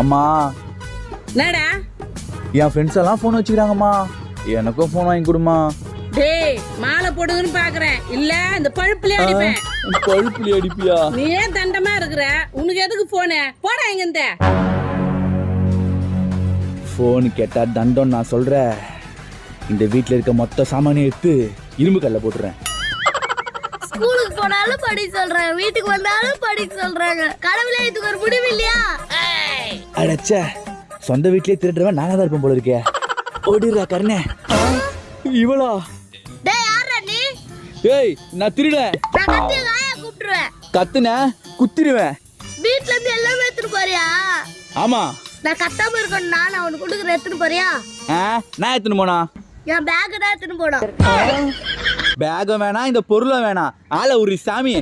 அம்மா. என்னடா? என் ஃப்ரெண்ட்ஸ் எல்லாம் ஃபோன் வச்சுக்கிறாங்கம்மா. எனக்கும் ஃபோன் வாங்கி கொடுமா டேய் மாலை போடுதுன்னு பாக்குறேன். இல்ல இந்த பழுப்புலயே அடிப்பேன். பழுப்புலி அடிப்பியா? நீ ஏன் தண்டமா இருக்கிற? உனக்கு எதுக்கு போனு போடா எங்க இந்த ஃபோன் கேட்டா தண்டம் நான் சொல்றேன். இந்த வீட்ல இருக்க மொத்த சாமானியம் எடுத்து இரும்பு கல்ல போட்டுறேன். ஸ்கூலுக்கு போனாலும் படிக்க சொல்றாங்க. வீட்டுக்கு வந்தாலும் படிக்க சொல்றாங்க. கடவுளே இதுக்கு ஒரு முடிவு இல்லையா? அடச்சே சொந்த வீட்லயே திருடுறவன் நானா தான் இருப்பேன் போல இருக்கே. ஓடிடுறா கருணே. இவளா? டேய் யாரா நீ? ஏய் நான் கூப்பிட்டுருவேன் கத்துன குத்திடுவேன். வீட்ல இருந்து எல்லாமே எடுத்துட்டு போறியா? ஆமா. நான் கத்தாம இருக்கணும்னா நான் உனக்கு கொடுக்குற எடுத்துட்டு போறியா? நான் எடுத்துன்னு போனா? என் பேக் தான் எடுத்துட்டு போனோம். பேகம் வேணாம் இந்த பொருளும் வேணாம். ஆளை உரி சாமி.